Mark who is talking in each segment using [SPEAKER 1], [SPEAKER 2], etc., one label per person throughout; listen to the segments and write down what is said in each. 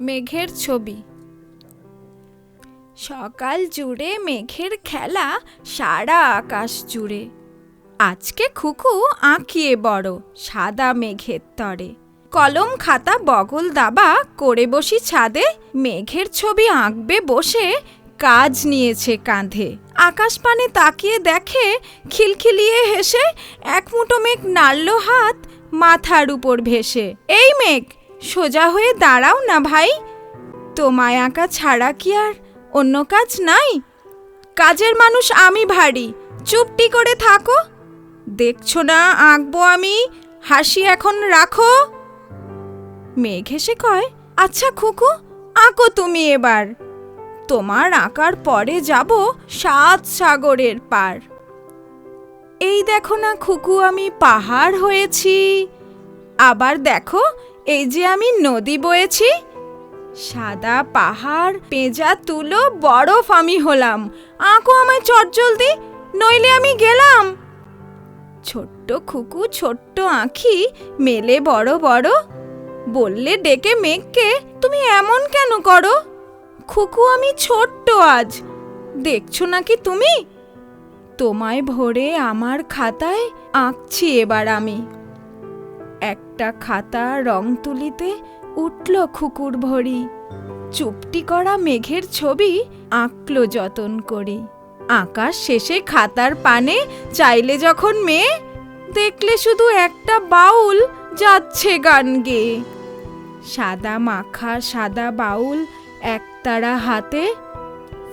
[SPEAKER 1] মেঘের ছবি। সকাল জুড়ে মেঘের খেলা, সারা আকাশ জুড়ে। আজকে খুকু আঁকিয়ে বড়, সাদা মেঘের তরে। কলম খাতা বগল দাবা, করে বসি ছাদে। মেঘের ছবি আঁকবে বসে, কাজ নিয়েছে কাঁধে। আকাশ পানে তাকিয়ে দেখে, খিলখিলিয়ে হেসে, এক মুঠো মেঘ নাড়ল হাত মাথার উপর ভেসে। এই মেঘ সোজা হয়ে দাঁড়াও না ভাই। তোমায় আঁকা ছাড়া কি আর অন্য কাজ নাই? কাজের মানুষ আমি ভারী, চুপটি করে থাকো। দেখছ না আঁকবো আমি, হাসি এখন রাখো। মেঘ হেসে কয় আচ্ছা খুকু, আঁকো তুমি এবার। তোমার আঁকার পরে যাব সাত সাগরের পার। এই দেখো না খুকু, আমি পাহাড় হয়েছি। আবার দেখো এই যে আমি নদী বয়েছি, সাদা পাহাড়, পেঁজা, তুলো, বরফ আমি হলাম। আঁকো আমায় চটজলদি, নইলে আমি গেলাম। ছোট্ট খুকু, ছোট্ট আঁখি, মেলে বড় বড়, বললে ডেকে মেঘকে, তুমি এমন কেন করো? খুকু, আমি ছোট্ট আজ। দেখছ নাকি তুমি? তোমায় ভরে আমার খাতায় আঁকছি এবার আমি। একটা খাতা রং তুলিতে উঠল খুকুর ভরি। চুপটি করা মেঘের ছবি আঁকলো যতন করি। আকাশ শেষে খাতার পানে চাইলে যখন মেয়ে, দেখলে শুধু একটা বাউল যাচ্ছে গান গেয়ে। সাদা মাখা, সাদা বাউল একতারা হাতে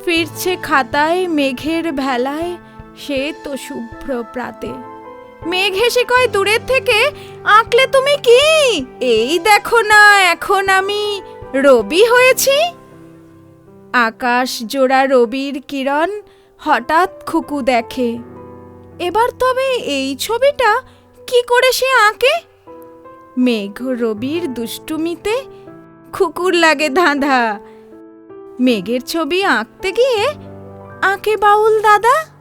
[SPEAKER 1] ফিরছে খাতায় মেঘের ভেলায়, সে তো শুভ্র প্রাতে। মেঘ হেসে কয়, দূরের থেকে আঁকলে তুমি কি? এই দেখো না, এখন আমি রবি হয়েছি। আকাশ জোড়া রবির কিরণ হঠাৎ খুকু দেখে। এবার তবে এই ছবিটা কি করে সে আঁকে? মেঘ রবির দুষ্টুমিতে খুকুর লাগে ধাঁধা। মেঘের ছবি আঁকতে গিয়ে আঁকে বাউল দাদা?